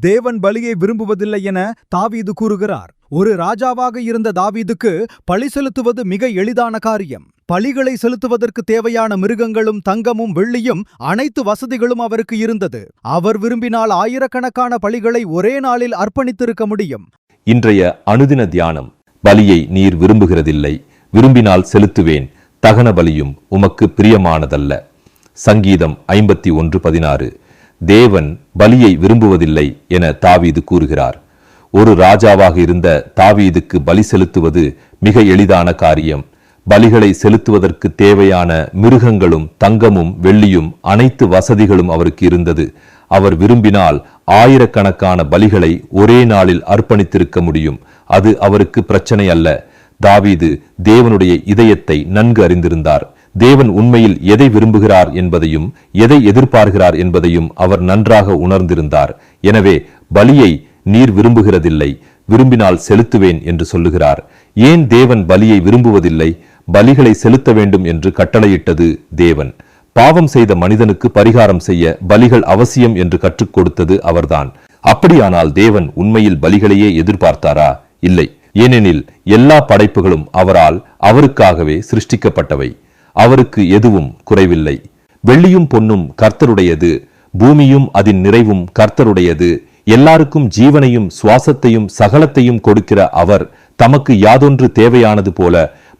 தேவன் பலியை விரும்புவதில்லை என தாவீது கூறுகிறார். ஒரு ராஜாவாக இருந்த தாவீதுக்கு பழி செலுத்துவது மிக எளிதான காரியம். பழிகளை செலுத்துவதற்கு தேவையான மிருகங்களும் தங்கமும் வெள்ளியும் அனைத்து வசதிகளும் அவருக்கு இருந்தது. அவர் விரும்பினால் ஆயிரக்கணக்கான பழிகளை ஒரே நாளில் அர்ப்பணித்திருக்க முடியும். இன்றைய அனுதின தியானம் பலியை நீர் விரும்புகிறதில்லை. விரும்பினால் செலுத்துவேன். தகன பலியும் உமக்கு பிரியமானதல்ல. சங்கீதம் ஐம்பத்தி ஒன்று பதினாறு. தேவன் பலியை விரும்புவதில்லை என தாவீது கூறுகிறார். ஒரு ராஜாவாக இருந்த தாவீதுக்கு பலி செலுத்துவது மிக எளிதான காரியம். பலிகளை செலுத்துவதற்கு தேவையான மிருகங்களும் தங்கமும் வெள்ளியும் அனைத்து வசதிகளும் அவருக்கு இருந்தது. அவர் விரும்பினால் ஆயிரக்கணக்கான பலிகளை ஒரே நாளில் அர்ப்பணித்திருக்க முடியும். அது அவருக்கு பிரச்சனை அல்ல. தாவீது தேவனுடைய இதயத்தை நன்கு அறிந்திருந்தார். தேவன் உண்மையில் எதை விரும்புகிறார் என்பதையும் எதை எதிர்பார்க்கிறார் என்பதையும் அவர் நன்றாக உணர்ந்திருந்தார். எனவே பலியை நீர் விரும்புகிறதில்லை விரும்பினால் செலுத்துவேன் என்று சொல்லுகிறார். ஏன் தேவன் பலியை விரும்புவதில்லை? பலிகளை செலுத்த வேண்டும் என்று கட்டளையிட்டது தேவன். பாவம் செய்த மனிதனுக்கு பரிகாரம் செய்ய பலிகள் அவசியம் என்று கற்றுக் கொடுத்தது அவர்தான். அப்படியானால் தேவன் உண்மையில் பலிகளையே எதிர்பார்த்தாரா? இல்லை. ஏனெனில் எல்லா படைப்புகளும் அவரால் அவருக்காகவே சிருஷ்டிக்கப்பட்டவை. அவருக்கு எதுவும் குறைவில்லை. வெள்ளியும் பொன்னும் கர்த்தருடையது பூமியும் அதன் நிறைவும் கர்த்தருடையது. எல்லாருக்கும் ஜீவனையும் சுவாசத்தையும் சகலத்தையும் கொடுக்கிற அவர் தமக்கு யாதொன்று தேவையானது போல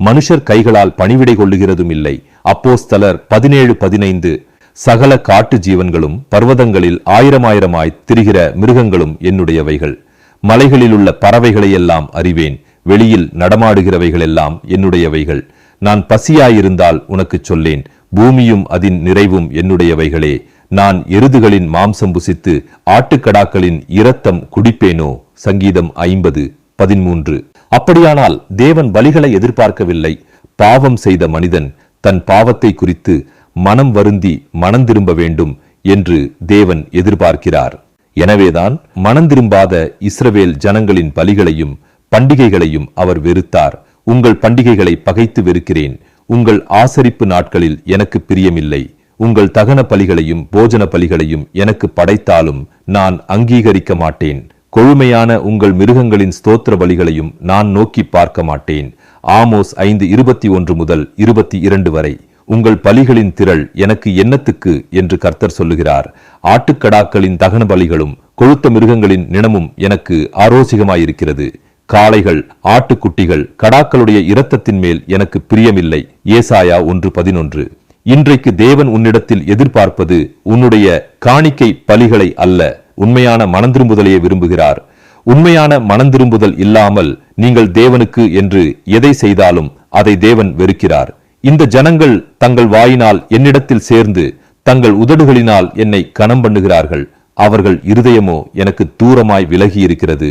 மனுஷர் கைகளால் பணிவிடை கொள்ளுகிறதும் இல்லை. அப்போஸ்தலர் பதினேழு பதினைந்து சகல காட்டு ஜீவன்களும் பர்வதங்களில் ஆயிரம் ஆயிரமாய் திரிகிற மிருகங்களும் என்னுடையவைகள். மலைகளில் உள்ள பறவைகளையெல்லாம் அறிவேன் வெளியில் நடமாடுகிறவைகளெல்லாம் என்னுடையவைகள். நான் பசியாயிருந்தால் உனக்குச் சொல்லேன் பூமியும் அதன் நிறைவும் என்னுடையவைகளே நான் எருதுகளின் மாம்சம் புசித்து ஆட்டுக்கடாக்களின் இரத்தம் குடிப்பேனோ? சங்கீதம் ஐம்பது பதிமூன்று. அப்படியானால் தேவன் பலிகளை எதிர்பார்க்கவில்லை. பாவம் செய்த மனிதன் தன் பாவத்தை குறித்து மனம் வருந்தி மனம் திரும்ப வேண்டும் என்று தேவன் எதிர்பார்க்கிறார். எனவேதான் மனம் திரும்பாத இஸ்ரவேல் ஜனங்களின் பலிகளையும் பண்டிகைகளையும் அவர் வெறுத்தார். உங்கள் பண்டிகைகளை பகைத்து வெறுக்கிறேன். உங்கள் ஆசரிப்பு நாட்களில் எனக்கு பிரியமில்லை. உங்கள் தகன பலிகளையும் போஜன பலிகளையும் எனக்கு படைத்தாலும் நான் அங்கீகரிக்க மாட்டேன். கொழுமையான உங்கள் மிருகங்களின் ஸ்தோத்திர பலிகளையும் நான் நோக்கி பார்க்க மாட்டேன். ஆமோஸ் ஐந்து இருபத்தி ஒன்று முதல் இருபத்தி இரண்டு வரை. உங்கள் பலிகளின் திரள் எனக்கு என்னத்துக்கு? என்று கர்த்தர் சொல்லுகிறார். ஆட்டுக்கடாக்களின் தகன பலிகளும் கொழுத்த மிருகங்களின் நினமும் எனக்கு ஆரோசிகமாயிருக்கிறது. காளைகள் ஆட்டுக்குட்டிகள் கடாக்களுடைய இரத்தத்தின் மேல் எனக்கு பிரியமில்லை. ஏசாயா ஒன்று பதினொன்று. இன்றைக்கு தேவன் உன்னிடத்தில் எதிர்பார்ப்பது உன்னுடைய காணிக்கை பலிகளை அல்ல உண்மையான மனந்திரும்புதலையே விரும்புகிறார். உண்மையான மனந்திரும்புதல் இல்லாமல் நீங்கள் தேவனுக்கு என்று எதை செய்தாலும் அதை தேவன் வெறுக்கிறார். இந்த ஜனங்கள் தங்கள் வாயினால் என்னிடத்தில் சேர்ந்து தங்கள் உதடுகளினால் என்னை கணம் பண்ணுகிறார்கள் அவர்கள் இருதயமோ எனக்கு தூரமாய் விலகி இருக்கிறது